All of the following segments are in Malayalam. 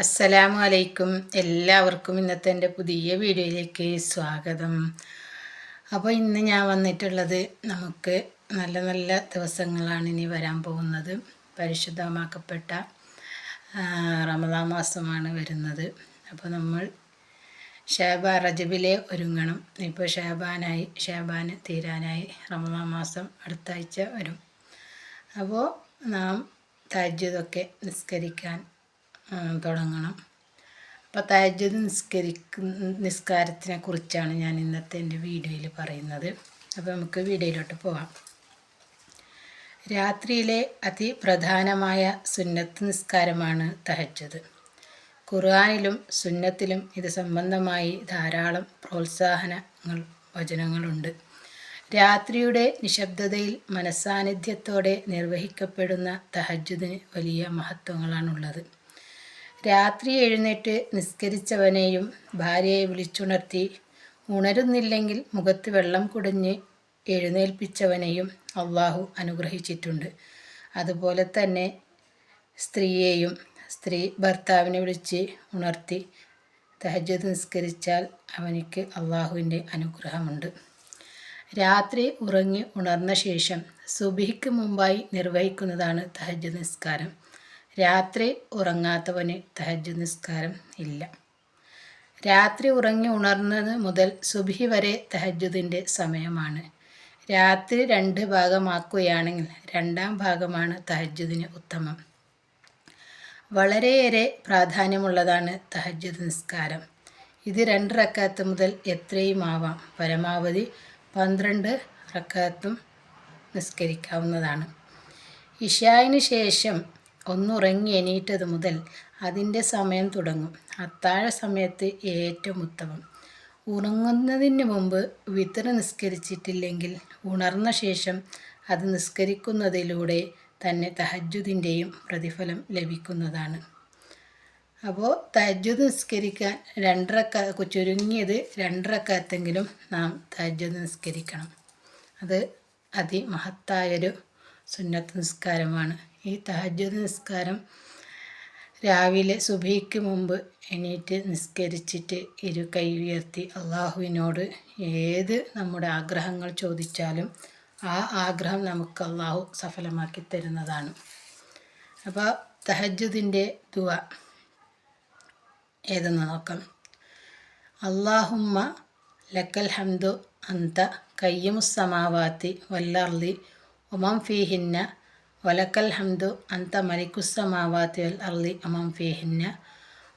അസ്സലാമു അലൈക്കും എല്ലാവർക്കും ഇന്നത്തെ എന്റെ പുതിയ വീഡിയോയിലേക്ക് സ്വാഗതം. അപ്പോൾ ഇന്ന് ഞാൻ വന്നിട്ടുള്ളത് നമുക്ക് നല്ല നല്ല ദിവസങ്ങളാണ് ഇനി വരാൻ പോകുന്നത്. പരിശുദ്ധമാക്കപ്പെട്ട റമദാ മാസമാണ് വരുന്നത്. അപ്പോൾ നമ്മൾ ഷാബ റജബിലെ ഒരുങ്ങണം. ഇപ്പോൾ ഷാബാനായി ഷാബാന് തീരാനായി റമദാൻ മാസം അടുത്ത ആഴ്ച വരും. അപ്പോൾ നാം താജ്യതൊക്കെ നിസ്കരിക്കാൻ തുടങ്ങണം. അപ്പോൾ താജ്യത് നിസ്കരിക്കുന്ന നിസ്കാരത്തിനെ കുറിച്ചാണ് ഞാൻ ഇന്നത്തെ എന്റെ വീഡിയോയിൽ പറയുന്നത്. അപ്പോൾ നമുക്ക് വീഡിയോയിലോട്ട് പോവാം. രാത്രിയിലെ അതിപ്രധാനമായ സുന്നത്ത് നിസ്കാരമാണ് തഹജ്ജുദ്. ഖുർആാനിലും സുന്നത്തിലും ഇത് സംബന്ധമായി ധാരാളം പ്രോത്സാഹനങ്ങൾ വചനങ്ങളുണ്ട്. രാത്രിയുടെ നിശബ്ദതയിൽ മനസ്സാന്നിധ്യത്തോടെ നിർവഹിക്കപ്പെടുന്ന തഹജ്ജുദിന് വലിയ മഹത്വങ്ങളാണുള്ളത്. രാത്രി എഴുന്നേറ്റ് നിസ്കരിച്ചവനെയും ഭാര്യയെ വിളിച്ചുണർത്തി ഉണരുന്നില്ലെങ്കിൽ മുഖത്ത് വെള്ളം കുടഞ്ഞ് എഴുന്നേൽപ്പിച്ചവനെയും അള്ളാഹു അനുഗ്രഹിച്ചിട്ടുണ്ട്. അതുപോലെ തന്നെ സ്ത്രീയെയും സ്ത്രീ ഭർത്താവിനെ വിളിച്ച് ഉണർത്തി തഹജത് നിസ്കരിച്ചാൽ അവനിക്ക് അള്ളാഹുവിന്റെ അനുഗ്രഹമുണ്ട്. രാത്രി ഉറങ്ങി ഉണർന്ന ശേഷം സുബിഹിക്ക് മുമ്പായി നിർവഹിക്കുന്നതാണ് തഹജ്ജുദ് നിസ്കാരം. രാത്രി ഉറങ്ങാത്തവന് തഹജ് നിസ്കാരം ഇല്ല. രാത്രി ഉറങ്ങി ഉണർന്നത് മുതൽ സുബിഹി വരെ തഹജുദിന്റെ സമയമാണ്. രാത്രി രണ്ട് ഭാഗമാക്കുകയാണെങ്കിൽ രണ്ടാം ഭാഗമാണ് തഹജുദിന് ഉത്തമം. വളരെയേറെ പ്രാധാന്യമുള്ളതാണ് തഹജുദ് നിസ്കാരം. ഇത് രണ്ട് റക്കാത്ത് മുതൽ എത്രയും ആവാം പരമാവധി പന്ത്രണ്ട് റക്കാത്തും നിസ്കരിക്കാവുന്നതാണ്. ഇഷായിന് ശേഷം ഒന്നുറങ്ങി എണീറ്റത് മുതൽ അതിന്റെ സമയം തുടങ്ങും. അത്താഴ സമയത്ത് ഏറ്റവും ഉത്തമം. ഉറങ്ങുന്നതിന് മുമ്പ് വിത്തർ നിസ്കരിച്ചിട്ടില്ലെങ്കിൽ ഉണർന്ന ശേഷം അത് നിസ്കരിക്കുന്നതിലൂടെ തന്നെ തഹജുദിന്റെയും പ്രതിഫലം ലഭിക്കുന്നതാണ്. അപ്പോൾ തഹജ്ജുദ് നിസ്കരിക്കാൻ രണ്ടരക്ക ചുരുങ്ങിയത് രണ്ടരക്കത്തെങ്കിലും നാം തഹജ്ജുദ് നിസ്കരിക്കണം. അത് അതിമഹത്തായൊരു സുന്നത്ത് നിസ്കാരമാണ്. ഈ തഹജ്ജുദ് നിസ്കാരം രാവിലെ സുബഹിക്ക് മുമ്പ് എണീറ്റ് നിസ്കരിച്ചിട്ട് ഇരു കൈ ഉയർത്തി അള്ളാഹുവിനോട് ഏത് നമ്മുടെ ആഗ്രഹങ്ങൾ ചോദിച്ചാലും ആ ആഗ്രഹം നമുക്ക് അള്ളാഹു സഫലമാക്കി തരുന്നതാണ്. അപ്പോൾ തഹജ്ജുദിന്റെ ദുവ ഏതെന്ന് നോക്കാം. അള്ളാഹുമ്മ ലക്കൽ ഹംദു അന്ത കയ്യമുസമാവാത്തി വല്ലർലി ഉമം ഫീഹിന്ന ولك الحمد أنت ملك السماوات والأرض أمام فيهن.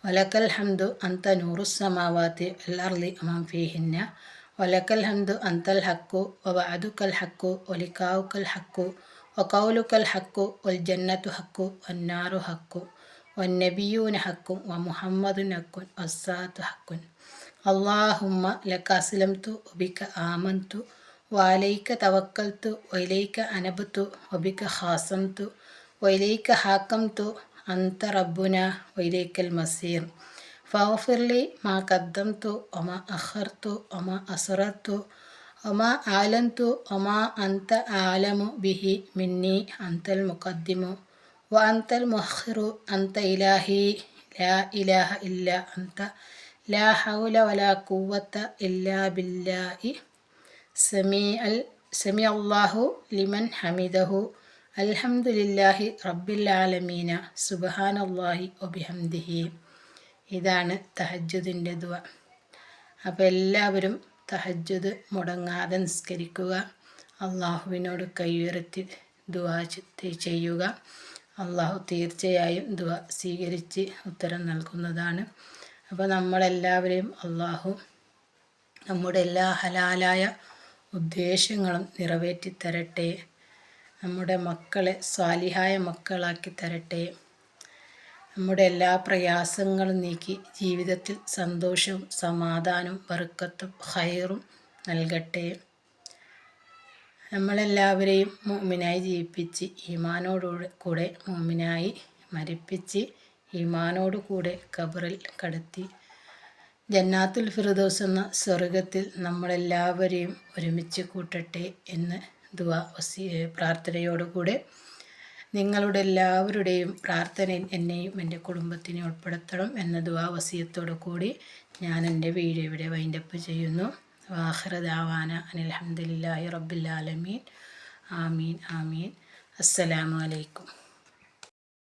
ولك الحمد أنت نور السماوات والأرض أمام فيهن. ولك الحمد أنت الحق ووعدك الحق ولقاؤك الحق وقولك الحق والجنة حق والنار حق والنبيون حق ومحمد حق والصلاة حق. اللهم لك أسلمت وبك آمنت وعليك توكلت وإليك أنبت وبك خاصمت وإليك حاكمت أنت ربنا وإليك المصير فاغفر لي ما قدمت وما أخرت وما أسررت وما أعلنت وما أنت أعلم به مني أنت المقدم وأنت المؤخر أنت إلهي لا إله إلا أنت لا حول ولا قوة إلا بالله സമി അൽ സമി അള്ളാഹു ലിമൻ ഹമിദഹു അൽഹംദുലില്ലാഹി റബ്ബിൽ ആലമീന സുബഹാൻ അള്ളാഹി ഒബിഹംദിഹി ഇതാണ് തഹജുദിന്റെ ദുആ. അപ്പോൾ എല്ലാവരും തഹജുദ് മുടങ്ങാതെ നിസ്കരിക്കുക. അള്ളാഹുവിനോട് കൈയുയർത്തി ദുവാ ചെയ്യുക. അള്ളാഹു തീർച്ചയായും ദുആ സ്വീകരിച്ച് ഉത്തരം നൽകുന്നതാണ്. അപ്പോൾ നമ്മളെല്ലാവരെയും അള്ളാഹു നമ്മുടെ എല്ലാ ഹലാലായ ഉദ്ദേശങ്ങളും നിറവേറ്റി തരട്ടെ നമ്മുടെ മക്കളെ സ്വാലിഹായ മക്കളാക്കി തരട്ടെ നമ്മുടെ എല്ലാ പ്രയാസങ്ങളും നീക്കി ജീവിതത്തിൽ സന്തോഷവും സമാധാനവും ബർക്കത്തും ഹൈറും നൽകട്ടെ. നമ്മളെല്ലാവരെയും മോമിനായി ജീവിപ്പിച്ച് ഈമാനോടുകൂടെ കൂടെ മോമിനായി മരിപ്പിച്ച് ഈമാനോട് കൂടെ ഖബറിൽ കടത്തി ജന്നാത്തുൽ ഫിറുദോസ് എന്ന സ്വർഗത്തിൽ നമ്മളെല്ലാവരെയും ഒരുമിച്ച് കൂട്ടട്ടെ എന്ന് ദുവാ പ്രാർത്ഥനയോടുകൂടെ നിങ്ങളുടെ എല്ലാവരുടെയും പ്രാർത്ഥനയിൽ എന്നെയും എന്റെ കുടുംബത്തിനെ ഉൾപ്പെടുത്തണം എന്ന ദുവാ വസീയത്തോടു കൂടി ഞാൻ എന്റെ വീഡിയോ ഇവിടെ വൈൻഡപ്പ് ചെയ്യുന്നു. വാഹ്റ ദാവാന അനിൽഹമ്മദില്ലാഹി റബ്ബില്ലാലമീൻ ആമീൻ ആമീൻ. അസ്സലാമു അലൈക്കും.